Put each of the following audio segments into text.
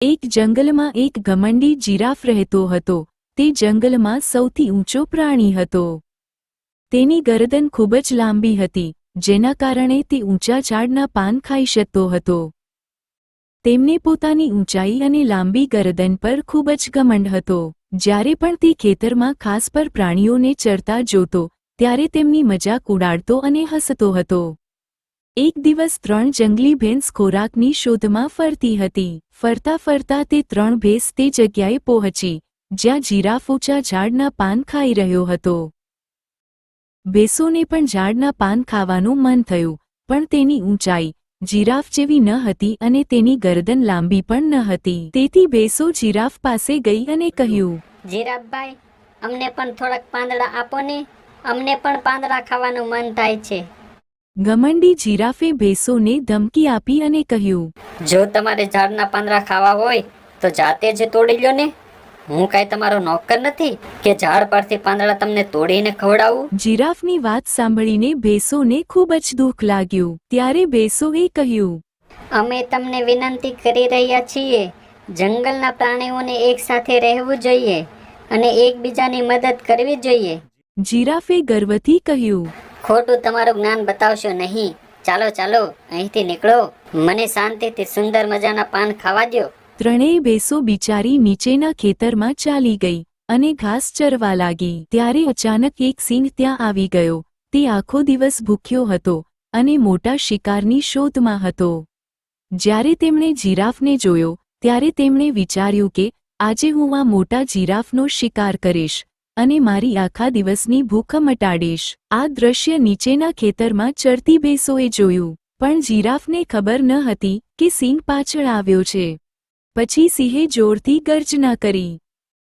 એક જંગલમાં એક ઘમંડી જીરાફ રહેતો હતો. તે જંગલમાં સૌથી ઊંચો પ્રાણી હતો. તેની ગરદન ખૂબ જ લાંબી હતી, જેના કારણે તે ઊંચા ઝાડના પાન ખાઈ શકતો હતો. તેમને પોતાની ઊંચાઈ અને લાંબી ગરદન પર ખૂબ જ ઘમંડ હતો. જ્યારે પણ તે ખેતરમાં ખાસ પર પ્રાણીઓને ચરતા જોતો, ત્યારે તેમની મજાક ઉડાડતો અને હસતો હતો. એક દિવસ ત્રણ જંગલી ભેંસ ખોરાકની શોધમાં ફરતી હતી. ફરતા ફરતા તે ત્રણ ભેંસ તે જગ્યાએ પહોંચી, જ્યાં જીરાફ ઊંચા ઝાડના પાન ખાઈ રહ્યો હતો. ભેંસોને પણ ઝાડના પાન ખાવાનું મન થયું, પણ તેની ઊંચાઈ, જીરાફ જેવી ન હતી અને તેની ગરદન લાંબી પણ ન હતી. તેથી ભેંસો જીરાફ પાસે ગઈ અને કહ્યું, જીરાફભાઈ, અમને પણ થોડાક પાંદડા આપો ને. અમને પણ પાંદડા ખાવાનું મન થાય છે. ઘમંડી જીરાફે ભેંસોને ધમકી આપી અને કહ્યું જો તમારે ઝાડના પાંદડા ખાવા હોય તો જાતે જ તોડી લ્યો ને. હું કાંઈ તમારો નોકર નથી કે ઝાડ પરથી પાંદડા તમને તોડીને ખવડાવું? જીરાફની વાત સાંભળીને ભેંસોને ખૂબ જ દુઃખ લાગ્યું. ત્યારે ભેંસોએ કહ્યું અમે તમને વિનંતી કરી રહ્યા છીએ જંગલના પ્રાણીઓને એકસાથે રહેવું જોઈએ અને એકબીજાની મદદ કરવી જોઈએ. જીરાફે ગર્વથી કહ્યું ખોટું તમારું જ્ઞાન બતાવશો નહીં. ચાલો ચાલો, અહીંથી નીકળો. મને શાંતિથી સુંદર મજાના પાન ખાવા દ્યો. ત્રણેય ભેંસો બિચારી નીચેના ખેતરમાં ચાલી ગઈ અને ઘાસ ચરવા લાગી. ત્યારે અચાનક એક સિંહ ત્યાં આવી ગયો. તે આખો દિવસ ભૂખ્યો હતો અને મોટા શિકારની શોધમાં હતો. જ્યારે તેમણે જીરાફને જોયો, ત્યારે તેમણે વિચાર્યું કે, આજે હું આ મોટા જીરાફનો શિકાર કરીશ. અને મારી આખા દિવસની ભૂખ મટાડીશ. આ દ્રશ્ય નીચેના ખેતરમાં ચરતી ભેંસોએ જોયું, પણ જીરાફને ખબર ન હતી કે સિંહ પાછળ આવ્યો છે. પછી સિંહે જોરથી ગર્જના કરી.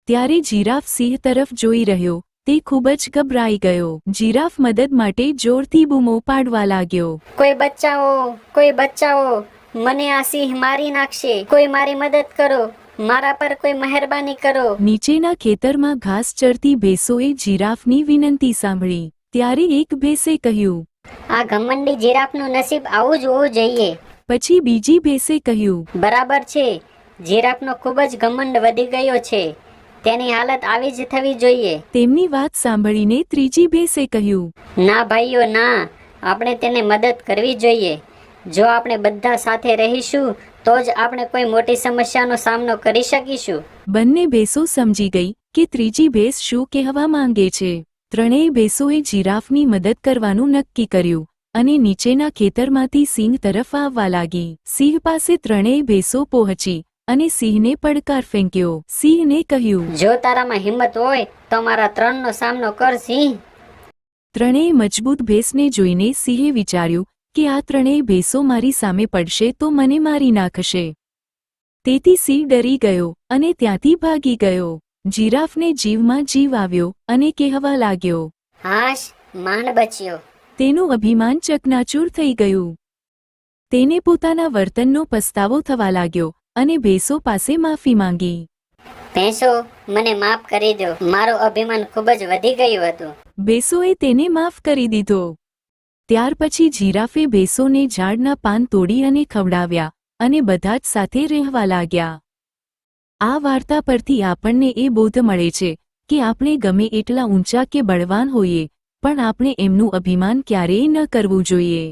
ત્યારે જીરાફ સિંહ તરફ જોઈ રહ્યો, તે ખૂબ જ ગભરાઈ ગયો. જીરાફ મદદ માટે જોરથી બૂમો પાડવા લાગ્યો. કોઈ બચ્ચાઓ કોઈ બચ્ચાઓ, મને આ સિંહ મારી નાખશે. કોઈ મારી મદદ કરો. મારા પર કોઈ મહેરબાની કરો. નીચેના ખેતરમાં ઘાસ ચરતી ભેંસોએ જીરાફની વિનંતી સાંભળી. ત્યારે એક ભેંસે કહ્યું આ ઘમંડી જીરાફનું નસીબ આવું જ હોવું જોઈએ. પછી બીજી ભેંસે કહ્યું બરાબર છે. જીરાફનો ખૂબ જ ઘમંડ વધી ગયો છે. તેની હાલત આવી જ થવી જોઈએ. તેમની વાત સાંભળીને ત્રીજી ભેંસે કહ્યું ના ભાઈઓ ના. આપણે તેને મદદ કરવી જોઈએ. જો આપણે બધા સાથે રહીશું તો જ આપણે કોઈ મોટી સમસ્યાનો સામનો કરી શકીશું. બંને ભેંસો સમજી ગઈ કે ત્રીજી ભેંસ શું કહેવા માંગે છે. ત્રણેય ભેંસોએ જીરાફની મદદ કરવાનું નક્કી કર્યું અને નીચેના ખેતરમાંથી સિંહ તરફ આવવા લાગી. સિંહ પાસે ત્રણેય ભેંસો પહોંચી અને સિંહને પડકાર ફેંક્યો. સિંહને કહ્યું જો તારામાં હિંમત હોય તો મારા ત્રણનો સામનો કર સિંહ. ત્રણેય મજબૂત ભેંસને જોઈને સિંહે વિચાર્યું કે આ ત્રણેય ભેંસો મારી સામે પડશે તો મને મારી નાખશે. તેથી સિંહ ડરી ગયો અને ત્યાંથી ભાગી ગયો. જીરાફને જીવમાં જીવ આવ્યો અને કહેવા લાગ્યો હાશ માન બચ્યો. તેનું અભિમાન ચકનાચૂર થઈ ગયું. તેને પોતાના વર્તનનો પસ્તાવો થવા લાગ્યો અને ભેંસો પાસે માફી માંગી. ભેંસો મને માફ કરી દો. મારો અભિમાન ખૂબ જ વધી ગયું હતું. ભેંસોએ તેને માફ કરી દીધો. ત્યાર પછી જીરાફે ભેંસોને ઝાડના પાન તોડી અને ખવડાવ્યા અને બધા જ સાથે રહેવા લાગ્યા. આ વાર્તા પરથી આપણને એ બોધ મળે છે કે આપણે ગમે એટલા ઊંચા કે બળવાન હોઈએ, પણ આપણે એમનું અભિમાન ક્યારેય ન કરવું જોઈએ.